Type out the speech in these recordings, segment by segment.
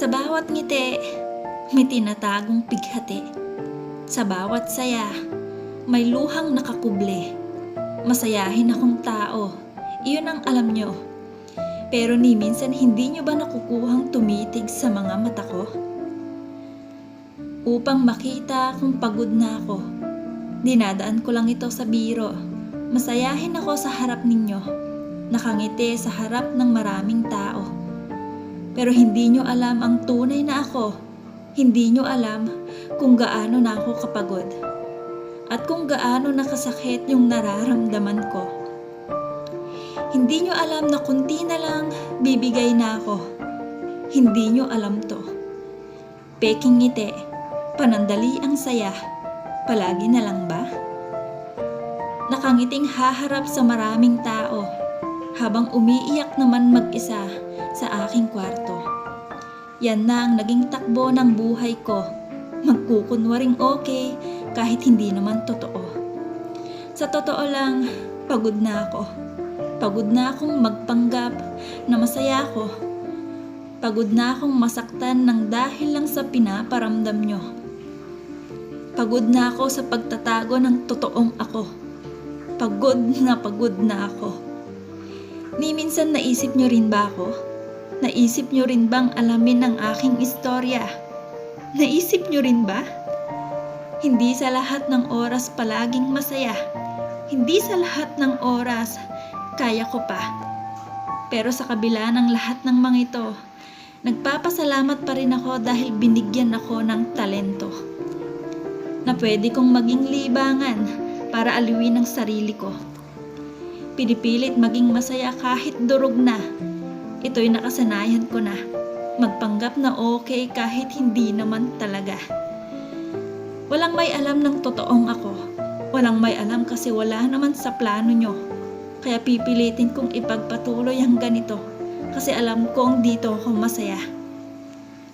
Sa bawat ngiti, may tinatagong pighati. Sa bawat saya, may luhang nakakuble. Masayahin akong tao, iyon ang alam nyo. Pero ni minsan hindi nyo ba nakukuhang tumitig sa mga mata ko? Upang makita kung pagod na ako, dinadaan ko lang ito sa biro. Masayahin ako sa harap ninyo, nakangiti sa harap ng maraming tao. Pero hindi nyo alam ang tunay na ako. Hindi nyo alam kung gaano na ako kapagod. At kung gaano nakasakit yung nararamdaman ko. Hindi nyo alam na kunti na lang bibigay na ako. Hindi nyo alam to. Peking ngiti, panandali ang saya, palagi na lang ba? Nakangiting haharap sa maraming tao, habang umiiyak naman mag-isa. Yan na ang naging takbo ng buhay ko. Magkukunwaring okay kahit hindi naman totoo. Sa totoo lang, pagod na ako. Pagod na akong magpanggap na masaya ako. Pagod na akong masaktan ng dahil lang sa pinaparamdam nyo. Pagod na ako sa pagtatago ng totoong ako. Pagod na pagod na ako. Ni minsan naisip nyo rin ba ako? Naisip nyo rin bang alamin ang aking istorya? Naisip nyo rin ba? Hindi sa lahat ng oras palaging masaya. Hindi sa lahat ng oras kaya ko pa. Pero sa kabila ng lahat ng mga ito, nagpapasalamat pa rin ako dahil binigyan ako ng talento. Na pwede kong maging libangan para aliwin ang sarili ko. Pinipilit maging masaya kahit durog na. Ito'y nakasanayan ko na. Magpanggap na okay kahit hindi naman talaga. Walang may alam ng totoong ako. Walang may alam kasi wala naman sa plano nyo. Kaya pipilitin kong ipagpatuloy ang ganito kasi alam kong dito ako masaya.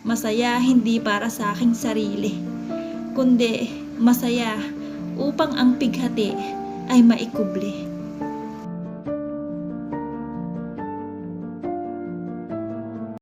Masaya hindi para sa aking sarili, kundi masaya upang ang pighati ay maikubli.